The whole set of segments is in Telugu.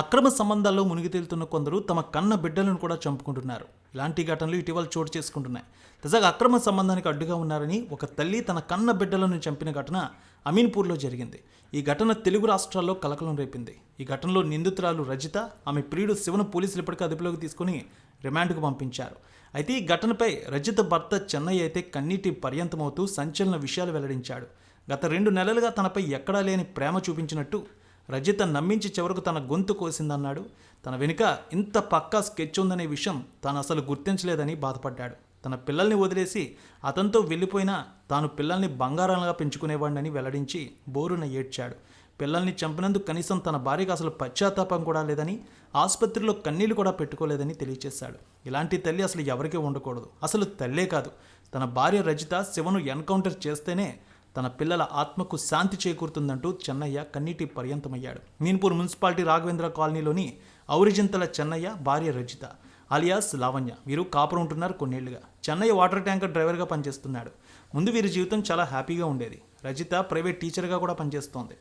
అక్రమ సంబంధాల్లో మునిగి తేలుతున్న కొందరు తమ కన్న బిడ్డలను కూడా చంపుకుంటున్నారు. ఇలాంటి ఘటనలు ఇటీవల చోటు చేసుకుంటున్నాయి. తాజాగా అక్రమ సంబంధానికి అడ్డుగా ఉన్నారని ఒక తల్లి తన కన్న బిడ్డలను చంపిన ఘటన అమీన్పూర్లో జరిగింది. ఈ ఘటన తెలుగు రాష్ట్రాల్లో కలకలం రేపింది. ఈ ఘటనలో నిందితురాలు రజిత ఆమె ప్రియుడు శివను పోలీసులు ఇప్పటికీ అదుపులోకి తీసుకుని రిమాండ్కు పంపించారు. అయితే ఈ ఘటనపై రజిత భర్త చెన్నై అయితే కన్నీటి పర్యంతమవుతూ సంచలన విషయాలు వెల్లడించాడు. గత రెండు నెలలుగా తనపై ఎక్కడా లేని ప్రేమ చూపించినట్టు రజిత నమ్మించి చివరకు తన గొంతు కోసిందన్నాడు. తన వెనుక ఇంత పక్కా స్కెచ్ ఉందనే విషయం తాను అసలు గుర్తించలేదని బాధపడ్డాడు. తన పిల్లల్ని వదిలేసి అతనితో వెళ్ళిపోయినా తాను పిల్లల్ని బంగారంగా పెంచుకునేవాడిని వెల్లడించి బోరున ఏడ్చాడు. పిల్లల్ని చంపినందుకు కనీసం తన భార్యకు అసలు పశ్చాత్తాపం కూడా లేదని ఆసుపత్రిలో కన్నీళ్ళు కూడా పెట్టుకోలేదని తెలియచేశాడు. ఇలాంటి తల్లి అసలు ఎవరికీ ఉండకూడదు. అసలు తల్లే కాదు. తన భార్య రజిత శివను ఎన్కౌంటర్ చేస్తేనే తన పిల్లల ఆత్మకు శాంతి చేకూరుతుందంటూ చెన్నయ్య కన్నీటి పర్యంతమయ్యాడు. మీన్పూర్ మున్సిపాలిటీ రాఘవేంద్ర కాలనీలోని ఔరిజింతల చెన్నయ్య భార్య రజిత అలియాస్ లావణ్య. వీరు కాపురం ఉంటున్నారు కొన్నేళ్ళుగా. చెన్నయ్య వాటర్ ట్యాంకర్ డ్రైవర్గా పనిచేస్తున్నాడు. ముందు వీరి జీవితం చాలా హ్యాపీగా ఉండేది. రజిత ప్రైవేట్ టీచర్గా కూడా పనిచేస్తోంది.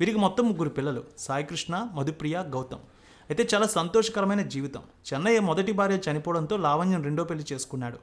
వీరికి మొత్తం ముగ్గురు పిల్లలు సాయికృష్ణ మధుప్రియ గౌతమ్. అయితే చాలా సంతోషకరమైన జీవితం. చెన్నయ్య మొదటి భార్య చనిపోవడంతో లావణ్యం రెండో పెళ్ళి చేసుకున్నాడు.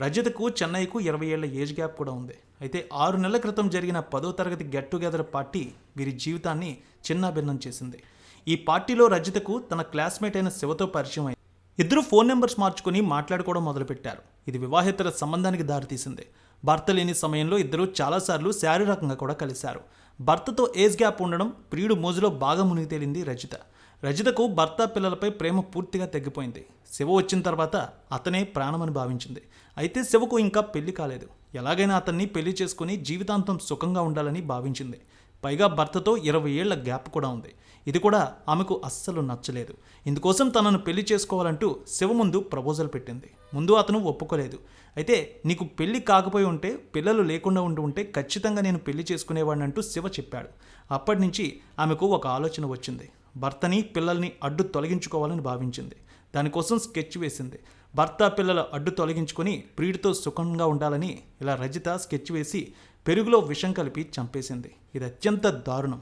రజతకు చెన్నైకు ఇరవై ఏళ్ళ ఏజ్ గ్యాప్ కూడా ఉంది. అయితే ఆరు నెలల క్రితం జరిగిన పదో తరగతి గెట్ టుగెదర్ పార్టీ వీరి జీవితాన్ని చిన్నాభిన్నం చేసింది. ఈ పార్టీలో రజితకు తన క్లాస్మేట్ అయిన శివతో పరిచయం అయింది. ఇద్దరు ఫోన్ నెంబర్స్ మార్చుకుని మాట్లాడుకోవడం మొదలుపెట్టారు. ఇది వివాహేతర సంబంధానికి దారితీసింది. భర్త లేని సమయంలో ఇద్దరు చాలాసార్లు శారీరకంగా కూడా కలిశారు. భర్తతో ఏజ్ గ్యాప్ ఉండడం ప్రియుడు మోజులో బాగా మునిగి తేలింది రజిత. రజితకు భర్త పిల్లలపై ప్రేమ పూర్తిగా తగ్గిపోయింది శివ వచ్చిన తర్వాత అతనే ప్రాణమని భావించింది. అయితే శివకు ఇంకా పెళ్ళి కాలేదు. ఎలాగైనా అతన్ని పెళ్ళి చేసుకుని జీవితాంతం సుఖంగా ఉండాలని భావించింది. పైగా భర్తతో ఇరవై ఏళ్ళ గ్యాప్ కూడా ఉంది. ఇది కూడా ఆమెకు అస్సలు నచ్చలేదు. ఇందుకోసం తనను పెళ్ళి చేసుకోవాలంటూ శివ ముందు ప్రపోజల్ పెట్టింది. ముందు అతను ఒప్పుకోలేదు. అయితే నీకు పెళ్ళి కాకపోయి ఉంటే పిల్లలు లేకుండా ఉండి ఉంటే ఖచ్చితంగా నేను పెళ్ళి చేసుకునేవాడిని అంటూ శివ చెప్పాడు. అప్పటి నుంచి ఆమెకు ఒక ఆలోచన వచ్చింది. భర్తని పిల్లల్ని అడ్డు తొలగించుకోవాలని భావించింది. దానికోసం స్కెచ్ వేసింది. భర్త పిల్లల అడ్డు తొలగించుకొని ప్రియుడితో సుఖంగా ఉండాలని ఇలా రజిత స్కెచ్ వేసి పెరుగులో విషం కలిపి చంపేసింది. ఇది అత్యంత దారుణం.